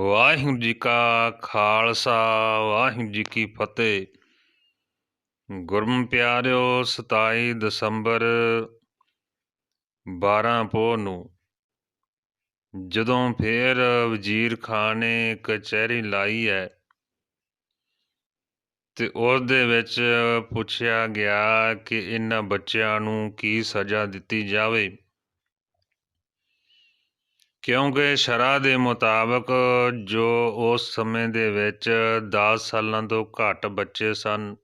ਵਾਹਿਗੁਰੂ ਜੀ ਕਾ ਖਾਲਸਾ, ਵਾਹਿਗੁਰੂ ਜੀ ਕੀ ਫਤਿਹ। ਗੁਰਮ ਪਿਆਰਿਓ 27 ਦਸੰਬਰ 12 ਪੋਹ ਨੂੰ ਜਦੋਂ ਫੇਰ ਵਜ਼ੀਰ ਖਾਨ ਨੇ ਕਚਹਿਰੀ ਲਾਈ ਹੈ ਤੇ ਉਸ ਦੇ ਵਿੱਚ ਪੁੱਛਿਆ ਗਿਆ ਕਿ ਇਹਨਾਂ ਬੱਚਿਆਂ ਨੂੰ ਕੀ ਸਜ਼ਾ ਦਿੱਤੀ ਜਾਵੇ। ਕਿਉਂਕਿ ਸ਼ਰਾ ਦੇ ਮੁਤਾਬਕ ਜੋ ਉਸ ਸਮੇਂ ਦੇ ਵਿੱਚ 10 ਸਾਲਾਂ ਤੋਂ ਘੱਟ ਬੱਚੇ ਸਨ,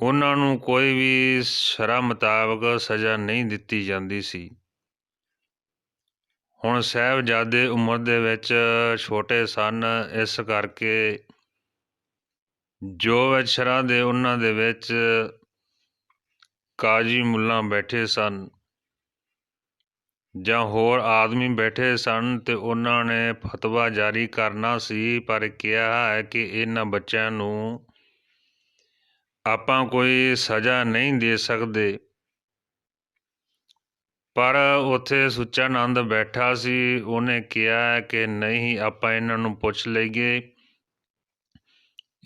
ਉਹਨਾਂ ਨੂੰ ਕੋਈ ਵੀ ਸ਼ਰਾ ਮੁਤਾਬਕ ਸਜ਼ਾ ਨਹੀਂ ਦਿੱਤੀ ਜਾਂਦੀ ਸੀ। ਹੁਣ ਸਹਿਬਜ਼ਾਦੇ ਉਮਰ ਦੇ ਵਿੱਚ ਛੋਟੇ ਸਨ, ਇਸ ਕਰਕੇ ਜੋ ਵਿੱਚ ਸ਼ਰਾ ਦੇ ਉਹਨਾਂ ਦੇ ਵਿੱਚ ਕਾਜੀ ਮੁੱਲਾ ਬੈਠੇ ਸਨ। ਜਾਂ ਹੋਰ ਆਦਮੀ ਬੈਠੇ ਸਨ ਤੇ ਉਹਨਾਂ ਨੇ ਫਤਵਾ ਜਾਰੀ ਕਰਨਾ ਸੀ, ਪਰ ਕਿਹਾ ਹੈ ਕਿ ਇਹਨਾਂ ਬੱਚਿਆਂ ਨੂੰ ਆਪਾਂ ਕੋਈ ਸਜ਼ਾ ਨਹੀਂ ਦੇ ਸਕਦੇ। ਪਰ ਉੱਥੇ ਸੁੱਚਾ ਆਨੰਦ ਬੈਠਾ ਸੀ, ਉਹਨੇ ਕਿਹਾ ਕਿ ਨਹੀਂ, ਆਪਾਂ ਇਹਨਾਂ ਨੂੰ ਪੁੱਛ ਲਈਏ।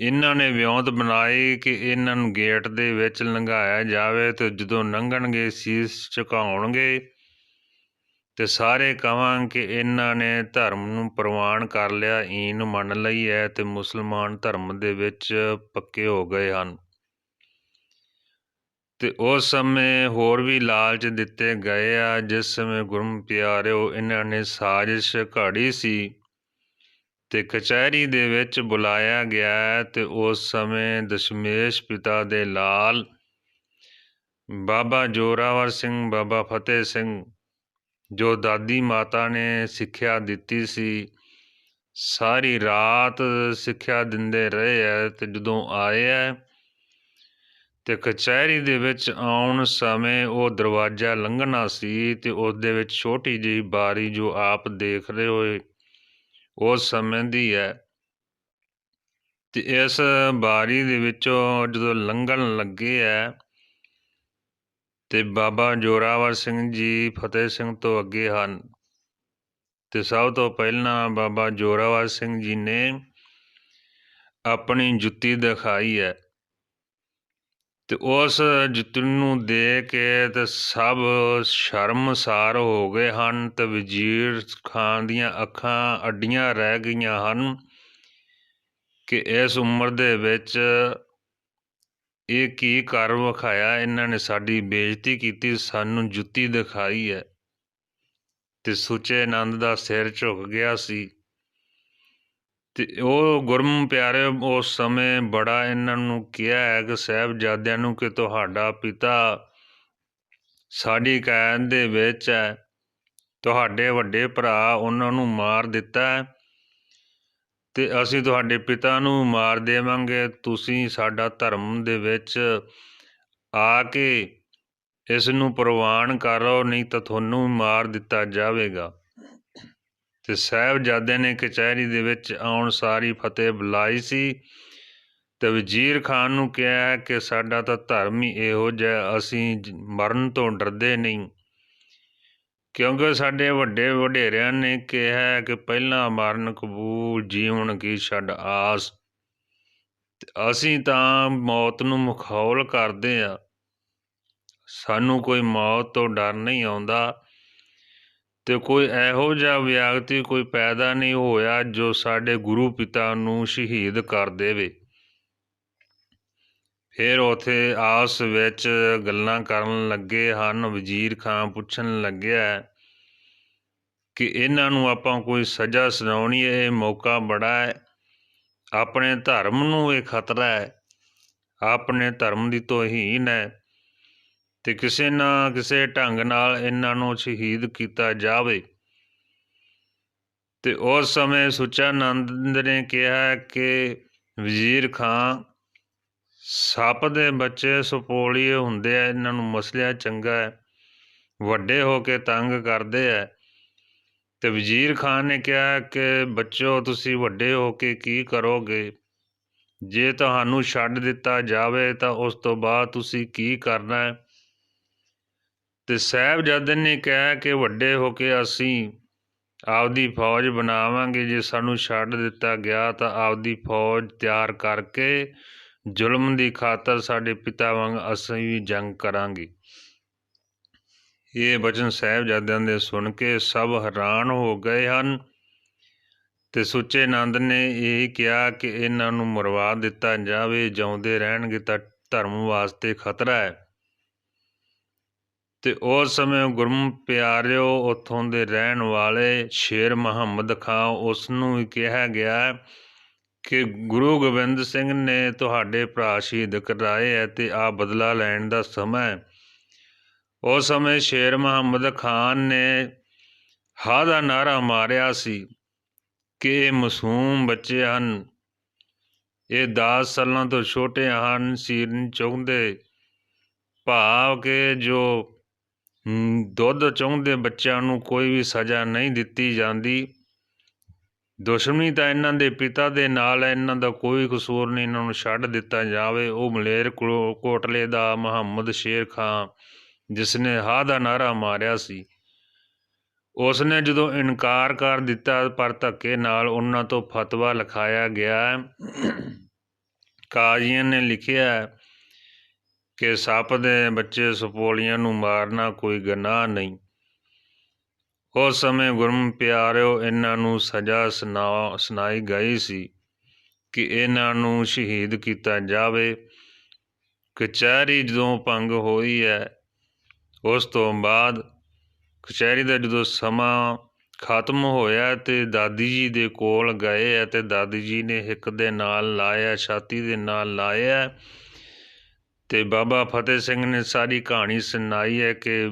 ਇਹਨਾਂ ਨੇ ਵਿਉਂਤ ਬਣਾਈ ਕਿ ਇਹਨਾਂ ਨੂੰ ਗੇਟ ਦੇ ਵਿੱਚ ਲੰਘਾਇਆ ਜਾਵੇ ਤੇ ਜਦੋਂ ਲੰਘਣਗੇ, ਸੀਸ ਝੁਕਾਉਣਗੇ ਤੇ ਸਾਰੇ ਕਹਾਂ ਕਿ ਇਹਨਾਂ ਨੇ ਧਰਮ ਨੂੰ ਪ੍ਰਵਾਨ ਕਰ ਲਿਆ, ਈਨ ਮੰਨ ਲਈ ਹੈ ਅਤੇ ਮੁਸਲਮਾਨ ਧਰਮ ਦੇ ਵਿੱਚ ਪੱਕੇ ਹੋ ਗਏ ਹਨ। ਅਤੇ ਉਸ ਸਮੇਂ ਹੋਰ ਵੀ ਲਾਲਚ ਦਿੱਤੇ ਗਏ ਆ, ਜਿਸ ਸਮੇਂ ਗੁਰਮ ਪਿਆਰਿਓ ਇਹਨਾਂ ਨੇ ਸਾਜ਼ਿਸ਼ ਘਾੜੀ ਸੀ ਤੇ ਕਚਹਿਰੀ ਦੇ ਵਿੱਚ ਬੁਲਾਇਆ ਗਿਆ ਤੇ ਉਸ ਸਮੇਂ ਦਸ਼ਮੇਸ਼ ਪਿਤਾ ਦੇ ਲਾਲ ਬਾਬਾ ਜੋਰਾਵਰ ਸਿੰਘ, ਬਾਬਾ ਫਤਿਹ ਸਿੰਘ ਜੋ ਦਾਦੀ ਮਾਤਾ ਨੇ ਸਿੱਖਿਆ ਦਿੱਤੀ ਸੀ, ਸਾਰੀ ਰਾਤ ਸਿੱਖਿਆ ਦਿੰਦੇ ਰਹੇ ਐ ਤੇ ਜਦੋਂ ਆਏ ਐ ਤੇ ਕਚਹਿਰੀ ਦੇ ਵਿੱਚ ਆਉਣ ਸਮੇਂ ਉਹ ਦਰਵਾਜ਼ਾ ਲੰਘਣਾ ਸੀ ਤੇ ਉਸ ਦੇ ਵਿੱਚ ਛੋਟੀ ਜਿਹੀ ਬਾਰੀ ਜੋ ਆਪ ਦੇਖ ਰਹੇ ਹੋਏ ਉਸ ਸਮੇਂ ਦੀ ਹੈ ਤੇ ਇਸ ਬਾਰੀ ਦੇ ਵਿੱਚੋਂ ਜਦੋਂ ਲੰਘਣ ਲੱਗੇ ਐ ਤੇ ਬਾਬਾ ਜੋਰਾਵਰ ਸਿੰਘ ਜੀ ਫਤਿਹ ਸਿੰਘ ਤੋਂ ਅੱਗੇ ਹਨ। ਤੇ ਸਭ ਤੋਂ ਪਹਿਲਾਂ ਬਾਬਾ ਜੋਰਾਵਰ ਸਿੰਘ ਜੀ ਨੇ ਆਪਣੀ ਜੁੱਤੀ ਦਿਖਾਈ ਹੈ ਤੇ ਉਸ ਜੁੱਤੀ ਨੂੰ ਦੇ ਕੇ ਤੇ ਸਭ ਸ਼ਰਮਸਾਰ ਹੋ ਗਏ ਹਨ ਤੇ ਵਜ਼ੀਰ ਖਾਨ ਦੀਆਂ ਅੱਖਾਂ ਅੱਡੀਆਂ ਰਹਿ ਗਈਆਂ ਹਨ ਕਿ ਇਸ ਉਮਰ ਦੇ ਵਿੱਚ ਇਹ ਕੀ ਘਰ ਵਿਖਾਇਆ? ਇਹਨਾਂ ਨੇ ਸਾਡੀ ਬੇਇੱਜ਼ਤੀ ਕੀਤੀ, ਸਾਨੂੰ ਜੁੱਤੀ ਦਿਖਾਈ ਹੈ। ਤੇ ਸੁੱਚੇ ਆਨੰਦ ਦਾ ਸਿਰ ਝੁਕ ਗਿਆ ਸੀ। ਤੇ ਉਹ ਗੁਰਮ ਪਿਆਰੇ, ਉਸ ਸਮੇਂ ਬੜਾ ਇਹਨਾਂ ਨੂੰ ਕਿਹਾ ਹੈ ਕਿ ਸਾਹਿਬਜ਼ਾਦਿਆਂ ਨੂੰ ਕਿ ਤੁਹਾਡਾ ਪਿਤਾ ਸਾਡੀ ਕੈਦ ਦੇ ਵਿੱਚ ਹੈ। ਤੁਹਾਡੇ ਵੱਡੇ ਭਰਾ ਉਹਨਾਂ ਨੂੰ ਮਾਰ ਦਿੱਤਾ ਅਤੇ ਅਸੀਂ ਤੁਹਾਡੇ ਪਿਤਾ ਨੂੰ ਮਾਰ ਦੇਵਾਂਗੇ। ਤੁਸੀਂ ਸਾਡਾ ਧਰਮ ਦੇ ਵਿੱਚ ਆ ਕੇ ਇਸ ਨੂੰ ਪ੍ਰਵਾਨ ਕਰੋ ਨਹੀਂ ਤਾਂ ਤੁਹਾਨੂੰ ਮਾਰ ਦਿੱਤਾ ਜਾਵੇਗਾ। ਤੇ ਸਾਹਿਬਜ਼ਾਦੇ ਨੇ ਕਚਹਿਰੀ ਦੇ ਵਿੱਚ ਆਉਣ ਸਾਰੀ ਫਤਿਹ ਬੁਲਾਈ ਸੀ ਤੇ ਵਜ਼ੀਰ ਖਾਨ ਨੂੰ ਕਿਹਾ ਕਿ ਸਾਡਾ ਤਾਂ ਧਰਮ ਹੀ ਇਹੋ ਜਿਹਾ, ਅਸੀਂ ਮਰਨ ਤੋਂ ਡਰਦੇ ਨਹੀਂ। ਕਿਉਂਕਿ ਸਾਡੇ ਵੱਡੇ ਵਡੇਰਿਆਂ ਨੇ ਕਿਹਾ ਕਿ ਪਹਿਲਾਂ ਮਰਨ ਕਬੂਲ ਜੀਵਨ ਕੀ ਛੱਡ ਆਸ। ਅਸੀਂ ਤਾਂ ਮੌਤ ਨੂੰ ਮਖੌਲ ਕਰਦੇ ਆ ਸਾਨੂੰ ਕੋਈ ਮੌਤ ਤੋਂ ਡਰ ਨਹੀਂ ਆਉਂਦਾ ਤੇ ਕੋਈ ਇਹੋ ਜਿਹਾ ਵਿਅਕਤੀ ਕੋਈ ਪੈਦਾ ਨਹੀਂ ਹੋਇਆ ਜੋ ਸਾਡੇ ਗੁਰੂ ਪਿਤਾ ਨੂੰ ਸ਼ਹੀਦ ਕਰ ਦੇਵੇ। ਫਿਰ ਉਥੇ ਆਪਸ ਵਿੱਚ ਗੱਲਾਂ ਕਰਨ ਲੱਗੇ ਹਨ। ਵਜ਼ੀਰ ਖਾਂ ਪੁੱਛਣ ਲੱਗਿਆ ਕਿ ਇਹਨਾਂ ਨੂੰ ਆਪਾਂ ਕੋਈ ਸਜ਼ਾ ਸੁਣਾਉਣੀ ਹੈ ਇਹ ਮੌਕਾ ਬੜਾ ਹੈ। ਆਪਣੇ ਧਰਮ ਨੂੰ ਇਹ ਖਤਰਾ ਹੈ। ਆਪਣੇ ਧਰਮ ਦੀ ਤੋਹੀਨ ਹੈ ਤੇ ਕਿਸੇ ਨਾ ਕਿਸੇ ਢੰਗ ਨਾਲ ਇਹਨਾਂ ਨੂੰ ਸ਼ਹੀਦ ਕੀਤਾ ਜਾਵੇ। ਤੇ ਉਸ ਸਮੇਂ ਸੁੱਚਾ ਨੇ ਕਿਹਾ ਕਿ ਵਜ਼ੀਰ ਖਾਂ ਸੱਪ ਦੇ ਬੱਚੇ ਸੁਪੋਲੀਏ ਹੁੰਦੇ ਆ, ਇਹਨਾਂ ਨੂੰ ਮਸਲਿਆ ਚੰਗਾ ਹੈ। ਵੱਡੇ ਹੋ ਕੇ ਤੰਗ ਕਰਦੇ ਆ। ਤੇ ਵਜ਼ੀਰ ਖਾਨ ਨੇ ਕਿਹਾ ਕਿ, ਬੱਚੋ, ਤੁਸੀਂ ਵੱਡੇ ਹੋ ਕੇ ਕੀ ਕਰੋਗੇ? ਜੇ ਤੁਹਾਨੂੰ ਛੱਡ ਦਿੱਤਾ ਜਾਵੇ, ਤਾਂ ਉਸ ਤੋਂ ਬਾਅਦ ਤੁਸੀਂ ਕੀ ਕਰਨਾ ਹੈ? ਤੇ ਸਾਹਿਬਜ਼ਾਦੇ ਨੇ ਕਿਹਾ ਕਿ, ਵੱਡੇ ਹੋ ਕੇ ਅਸੀਂ ਆਪਦੀ ਫੌਜ ਬਣਾਵਾਂਗੇ। ਜੇ ਸਾਨੂੰ ਛੱਡ ਦਿੱਤਾ ਗਿਆ, ਤਾਂ ਆਪਦੀ ਫੌਜ ਤਿਆਰ ਕਰਕੇ ਜ਼ੁਲਮ ਦੀ ਖਾਤਰ ਸਾਡੇ ਪਿਤਾ ਵਾਂਗ ਅਸੀਂ ਵੀ ਜੰਗ ਕਰਾਂਗੇ। ਇਹ ਬਚਨ ਸਾਹਿਬਜ਼ਾਦਿਆਂ ਦੇ ਸੁਣ ਕੇ ਸਭ ਹੈਰਾਨ ਹੋ ਗਏ ਹਨ ਤੇ ਸੁੱਚੇ ਆਨੰਦ ਨੇ ਇਹ ਕਿਹਾ ਕਿ ਇਹਨਾਂ ਨੂੰ ਮਰਵਾ ਦਿੱਤਾ ਜਾਵੇ, ਜਿਉਂਦੇ ਰਹਿਣਗੇ ਤਾਂ ਧਰਮ ਵਾਸਤੇ ਖਤਰਾ ਹੈ। ਤੇ ਉਸ ਸਮੇਂ ਗੁਰਮ ਪਿਆਰਿਓ, ਉਥੋਂ ਦੇ ਰਹਿਣ ਵਾਲੇ ਸ਼ੇਰ ਮੁਹੰਮਦ ਖਾਂ ਉਸ ਨੂੰ ਕਿਹਾ ਗਿਆ ਕਿ ਗੁਰੂ ਗੋਬਿੰਦ ਸਿੰਘ ਨੇ ਤੁਹਾਡੇ ਭਰਾ ਸ਼ਹੀਦ ਕਰਾਏ ਹੈ ਅਤੇ ਆ ਬਦਲਾ ਲੈਣ ਦਾ ਸਮਾਂ ਹੈ ਉਸ ਸਮੇਂ ਸ਼ੇਰ ਮੁਹੰਮਦ ਖਾਨ ਨੇ ਹਾ ਦਾ ਨਾਰਾ ਮਾਰਿਆ ਸੀ ਕਿ ਇਹ ਮਾਸੂਮ ਬੱਚੇ ਹਨ। ਇਹ 10 ਸਾਲਾਂ ਤੋਂ ਛੋਟੇ ਹਨ ਸੀਰ ਨਹੀਂ ਚੁੰਗਦੇ ਭਾਵ ਕਿ ਜੋ ਦੁੱਧ ਚੁੰਗਦੇ ਬੱਚਿਆਂ ਨੂੰ ਕੋਈ ਵੀ ਸਜ਼ਾ ਨਹੀਂ ਦਿੱਤੀ ਜਾਂਦੀ। ਦੁਸ਼ਮਣੀ ਤਾਂ ਇਹਨਾਂ ਦੇ ਪਿਤਾ ਦੇ ਨਾਲ ਇਹਨਾਂ ਦਾ ਕੋਈ ਕਸੂਰ ਨਹੀਂ, ਇਹਨਾਂ ਨੂੰ ਛੱਡ ਦਿੱਤਾ ਜਾਵੇ। ਉਹ ਮਲੇਰ ਕੋਟਲੇ ਦਾ ਮੁਹੰਮਦ ਸ਼ੇਰ ਖਾਨ ਜਿਸ ਨੇ ਹਾ ਦਾ ਨਾਰਾ ਮਾਰਿਆ ਸੀ। ਉਸ ਨੇ ਜਦੋਂ ਇਨਕਾਰ ਕਰ ਦਿੱਤਾ, ਪਰ ਧੱਕੇ ਨਾਲ ਉਹਨਾਂ ਤੋਂ ਫਤਵਾ ਲਿਖਾਇਆ ਗਿਆ ਕਾਜ਼ੀਆਂ ਨੇ ਲਿਖਿਆ ਕਿ ਸੱਪ ਦੇ ਬੱਚੇ ਸੁਪੋਲੀਆਂ ਨੂੰ ਮਾਰਨਾ ਕੋਈ ਗੁਨਾਹ ਨਹੀਂ। ਉਸ ਸਮੇਂ ਗੁਰਮ ਪਿਆਰਿਓ ਇਹਨਾਂ ਨੂੰ ਸਜ਼ਾ ਸੁਣਾ, ਸੁਣਾਈ ਗਈ ਸੀ ਕਿ ਇਹਨਾਂ ਨੂੰ ਸ਼ਹੀਦ ਕੀਤਾ ਜਾਵੇ। ਕਚਹਿਰੀ ਜਦੋਂ ਭੰਗ ਹੋਈ ਹੈ, ਉਸ ਤੋਂ ਬਾਅਦ ਕਚਹਿਰੀ ਦਾ ਜਦੋਂ ਸਮਾਂ ਖਤਮ ਹੋਇਆ ਤੇ ਦਾਦੀ ਜੀ ਦੇ ਕੋਲ ਗਏ ਅਤੇ ਦਾਦੀ ਜੀ ਨੇ ਹਿੱਕ ਦੇ ਨਾਲ ਲਾਇਆ, ਛਾਤੀ ਦੇ ਨਾਲ ਲਾਇਆ। ਤੇ ਬਾਬਾ ਫਤਿਹ ਸਿੰਘ ਨੇ ਸਾਰੀ ਕਹਾਣੀ ਸੁਣਾਈ ਹੈ ਕਿ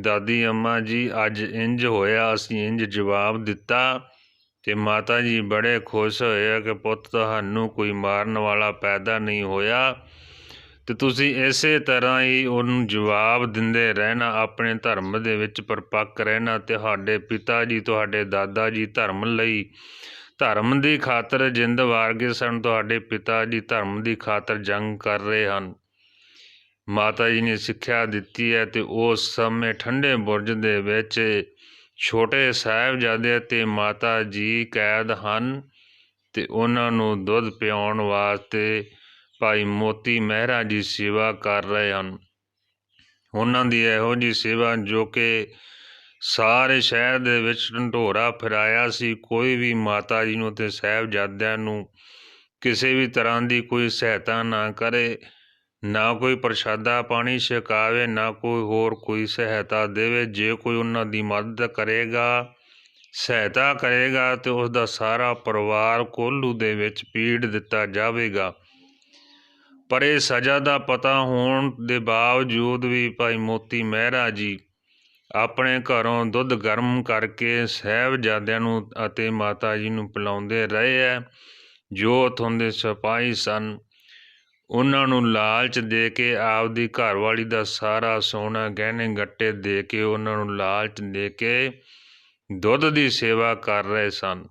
ਦਾਦੀ, ਅੰਮਾ ਜੀ, ਅੱਜ ਇੰਝ ਹੋਇਆ, ਅਸੀਂ ਇੰਝ ਜਵਾਬ ਦਿੱਤਾ ਤੇ ਮਾਤਾ ਜੀ ਬੜੇ ਖੁਸ਼ ਹੋਏ ਕਿ ਪੁੱਤ, ਤੁਹਾਨੂੰ ਕੋਈ ਮਾਰਨ ਵਾਲਾ ਪੈਦਾ ਨਹੀਂ ਹੋਇਆ ਤੇ ਤੁਸੀਂ ਇਸੇ ਤਰ੍ਹਾਂ ਹੀ ਉਹਨੂੰ ਜਵਾਬ ਦਿੰਦੇ ਰਹਿਣਾ, ਆਪਣੇ ਧਰਮ ਦੇ ਵਿੱਚ ਪਰਪੱਕ ਰਹਿਣਾ ਤੁਹਾਡੇ ਪਿਤਾ ਜੀ, ਤੁਹਾਡੇ ਦਾਦਾ ਜੀ ਧਰਮ ਲਈ। ਧਰਮ ਦੀ ਖਾਤਰ ਜਿੰਦ ਵਾਰ ਕੇ ਸਨ, ਤੁਹਾਡੇ ਪਿਤਾ ਜੀ ਧਰਮ ਦੀ ਖਾਤਰ ਜੰਗ ਕਰ ਰਹੇ ਹਨ। ਮਾਤਾ ਜੀ ਨੇ ਸਿੱਖਿਆ ਦਿੱਤੀ ਹੈ ਅਤੇ ਉਸ ਸਮੇਂ ਠੰਡੇ ਬੁਰਜ ਦੇ ਵਿੱਚ ਛੋਟੇ ਸਾਹਿਬਜ਼ਾਦੇ ਅਤੇ ਮਾਤਾ ਜੀ ਕੈਦ ਹਨ ਅਤੇ ਉਹਨਾਂ ਨੂੰ ਦੁੱਧ ਪਿਆਉਣ ਵਾਸਤੇ ਭਾਈ ਮੋਤੀ ਮਹਿਰਾ ਜੀ ਸੇਵਾ ਕਰ ਰਹੇ ਹਨ। ਉਹਨਾਂ ਦੀ ਇਹੋ ਜੀ ਸੇਵਾ ਜੋ ਕਿ ਸਾਰੇ ਸ਼ਹਿਰ ਦੇ ਵਿੱਚ ਢੰਡੋਰਾ ਫਿਰਾਇਆ ਸੀ, ਕੋਈ ਵੀ ਮਾਤਾ ਜੀ ਨੂੰ ਤੇ ਸਾਹਿਬਜ਼ਾਦਿਆਂ ਨੂੰ ਕਿਸੇ ਵੀ ਤਰ੍ਹਾਂ ਦੀ ਕੋਈ ਸਹਾਇਤਾ ਨਾ ਕਰੇ। ਨਾ ਕੋਈ ਪ੍ਰਸ਼ਾਦਾ ਪਾਣੀ ਛਕਾਵੇ, ਨਾ ਕੋਈ ਹੋਰ ਕੋਈ ਸਹਾਇਤਾ ਦੇਵੇ। ਜੇ ਕੋਈ ਉਹਨਾਂ ਦੀ ਮਦਦ ਕਰੇਗਾ, ਸਹਾਇਤਾ ਕਰੇਗਾ ਤੇ ਉਸ ਦਾ ਸਾਰਾ ਪਰਿਵਾਰ ਕੋਲੂ ਦੇ ਵਿੱਚ ਪੀੜ ਦਿੱਤਾ ਜਾਵੇਗਾ। ਪਰ ਇਹ ਸਜ਼ਾ ਦਾ ਪਤਾ ਹੋਣ ਦੇ ਬਾਵਜੂਦ ਵੀ ਭਾਈ ਮੋਤੀ ਮਹਿਰਾ ਜੀ ਆਪਣੇ ਘਰੋਂ ਦੁੱਧ ਗਰਮ ਕਰਕੇ ਸਹਿਬਜ਼ਾਦਿਆਂ ਨੂੰ ਅਤੇ ਮਾਤਾ ਜੀ ਨੂੰ ਪਿਲਾਉਂਦੇ ਰਹੇ ਐ ਜੋ ਉਥੋਂ ਦੇ ਸਿਪਾਹੀ ਸਨ ਉਹਨਾਂ ਨੂੰ ਲਾਲਚ ਦੇ ਕੇ ਆਪਦੀ ਘਰਵਾਲੀ ਦਾ ਸਾਰਾ ਸੋਨਾ, ਗਹਿਣੇ, ਗੱਟੇ ਦੇ ਕੇ ਉਹਨਾਂ ਨੂੰ ਲਾਲਚ ਦੇ ਕੇ ਦੁੱਧ ਦੀ ਸੇਵਾ ਕਰ ਰਹੇ ਸਨ।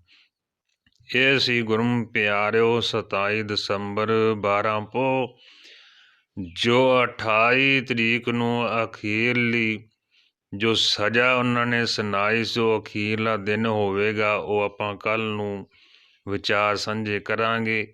ਇਹ ਸੀ ਗੁਰਮ ਪਿਆਰਿਓ 27 ਦਸੰਬਰ 12 ਪੋ ਜੋ 28 ਤਰੀਕ ਨੂੰ ਅਖੀਰਲੀ ਜੋ ਸਜ਼ਾ ਉਹਨਾਂ ਨੇ ਸੁਣਾਈ, ਸੋ ਅਖੀਰਲਾ ਦਿਨ ਹੋਵੇਗਾ, ਉਹ ਆਪਾਂ ਕੱਲ ਨੂੰ ਵਿਚਾਰ ਸਾਂਝੇ ਕਰਾਂਗੇ।